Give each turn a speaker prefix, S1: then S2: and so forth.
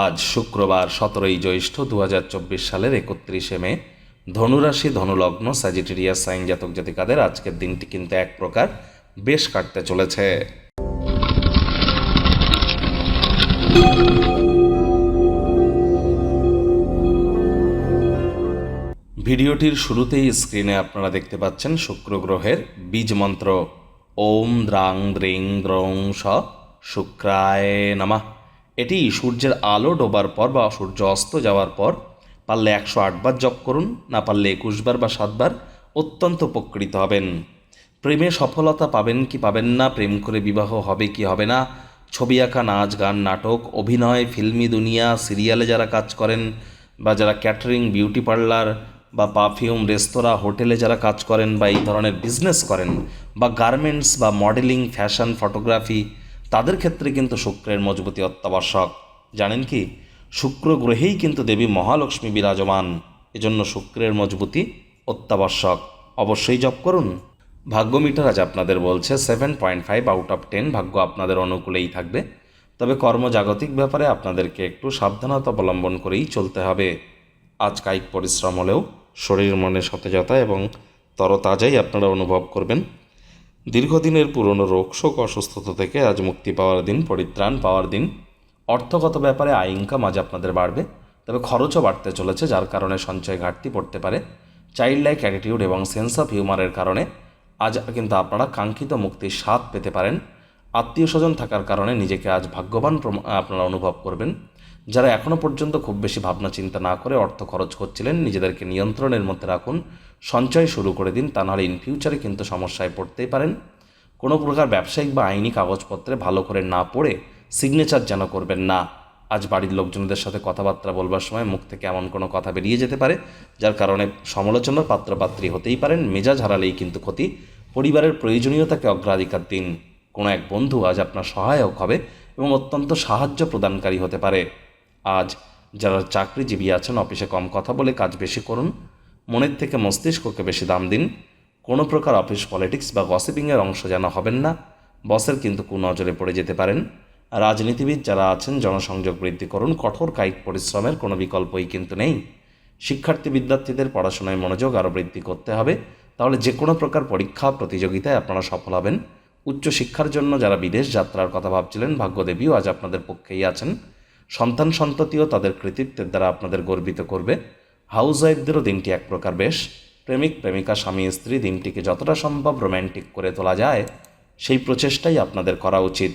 S1: আজ শুক্রবার সতেরোই জ্যৈষ্ঠ দু হাজার চব্বিশ সালের একত্রিশে মে, ধনুরাশি, ধনুলগ্ন স্যাজিটেরিয়াস সাইন জাতক জাতিকাদের আজকের দিনটি কিন্তু এক প্রকার বেশ কাটতে চলেছে। ভিডিওটির শুরুতেই স্ক্রিনে আপনারা দেখতে পাচ্ছেন শুক্র গ্রহের বীজ মন্ত্র। ওম দ্রাং দ্রিং দ্রং শুক্রায় নামা। এটি সূর্যের আলো ডোবার পর বা সূর্য অস্ত যাওয়ার পর, পারলে একশো আটবার জপ করুন, না পারলে একুশবার বা সাতবার অত্যন্ত উপকৃত হবেন। প্রেমে সফলতা পাবেন কি পাবেন না, প্রেম করে বিবাহ হবে কি হবে না, ছবি আঁকা, নাচ, গান, নাটক, অভিনয়, ফিল্মি দুনিয়া, সিরিয়ালে যারা কাজ করেন বা যারা ক্যাটারিং, বিউটি পার্লার বা পারফিউম, রেস্তোরাঁ, হোটেলে যারা কাজ করেন বা এই ধরনের বিজনেস করেন বা গার্মেন্টস বা মডেলিং, ফ্যাশন, ফটোগ্রাফি তাদের ক্ষেত্রে কিন্তু শুক্রের মজবুতি অত্যাবশ্যক। জানেন কি? শুক্র গ্রহেই কিন্তু দেবী মহালক্ষ্মী বিরাজমান। এজন্য শুক্রের মজবুতি অত্যাবশ্যক। অবশ্যই জপ করুন। ভাগ্য মিটার আজ আপনাদের বলছে seven point five out of ten ভাগ্য আপনাদের অনুকূলেই থাকবে। তবে কর্মজাগতিক ব্যাপারে আপনাদেরকে একটু সাবধানতা অবলম্বন করেই চলতে হবে। আজ কায়িক পরিশ্রম হলেও শরীর মনে সতেজতা এবং তরতাজাই আপনারা অনুভব করবেন। দীর্ঘদিনের পুরনো রোগ শোক অসুস্থতা থেকে আজ মুক্তি পাওয়ার দিন, পরিত্রাণ পাওয়ার দিন। অর্থগত ব্যাপারে আয় ইনকাম আজ আপনাদের বাড়বে, তবে খরচও বাড়তে চলেছে, যার কারণে সঞ্চয় ঘাটতি পড়তে পারে। চাইল্ড লাইক অ্যাটিটিউড এবং সেন্স অফ হিউমারের কারণে আজ কিন্তু আপনারা কাঙ্ক্ষিত মুক্তির স্বাদ পেতে পারেন। আত্মীয় স্বজন থাকার কারণে নিজেকে আজ ভাগ্যবান আপনারা অনুভব করবেন। যারা এখনও পর্যন্ত খুব বেশি ভাবনা চিন্তা না করে অর্থ খরচ করছিলেন, নিজেদেরকে নিয়ন্ত্রণের মধ্যে রাখুন। সঞ্চয় শুরু করে দিন, তা নাহলে ইন ফিউচারে কিন্তু সমস্যায় পড়তেই পারেন। কোনো প্রকার ব্যবসায়িক বা আইনি কাগজপত্রে ভালো করে না পড়ে সিগনেচার যেন করবেন না। আজ বাড়ির লোকজনদের সাথে কথাবার্তা বলবার সময় মুখ থেকে এমন কোনো কথা বেরিয়ে যেতে পারে, যার কারণে সমালোচনার পাত্রপাত্রী হতেই পারেন। মেজাজ হারালেই কিন্তু ক্ষতি। পরিবারের প্রয়োজনীয়তাকে অগ্রাধিকার দিন। কোনো এক বন্ধু আজ আপনার সহায়ক হবে এবং অত্যন্ত সাহায্য প্রদানকারী হতে পারে। আজ যারা চাকরিজীবী আছেন, অফিসে কম কথা বলে কাজ বেশি করুন। মনের থেকে মস্তিষ্ককে বেশি দাম দিন। কোনো প্রকার অফিস পলিটিক্স বা গসিপিংয়ের অংশ যেন হবেন না। বসের কিন্তু কুনজরে পড়ে যেতে পারেন। রাজনীতিবিদ যারা আছেন, জনসংযোগ বৃদ্ধি করুন। কঠোর কায়িক পরিশ্রমের কোনো বিকল্পই কিন্তু নেই। শিক্ষার্থী বিদ্যার্থীদের পড়াশোনায় মনোযোগ আরও বৃদ্ধি করতে হবে। তাহলে যে কোনো প্রকার পরীক্ষা, প্রতিযোগিতায় আপনারা সফল হবেন। উচ্চশিক্ষার জন্য যারা বিদেশ যাত্রার কথা ভাবছিলেন, ভাগ্যদেবীও আজ আপনাদের পক্ষেই আছেন। সন্তান সন্ততিও তাদের কৃতিত্বের দ্বারা আপনাদের গর্বিত করবে। হাউস ওয়াইফদেরও দিনটি এক প্রকার বেশ। প্রেমিক, প্রেমিকা, স্বামী, স্ত্রী, দিনটিকে যতটা সম্ভব রোম্যান্টিক করে তোলা যায়, সেই প্রচেষ্টাই আপনাদের করা উচিত।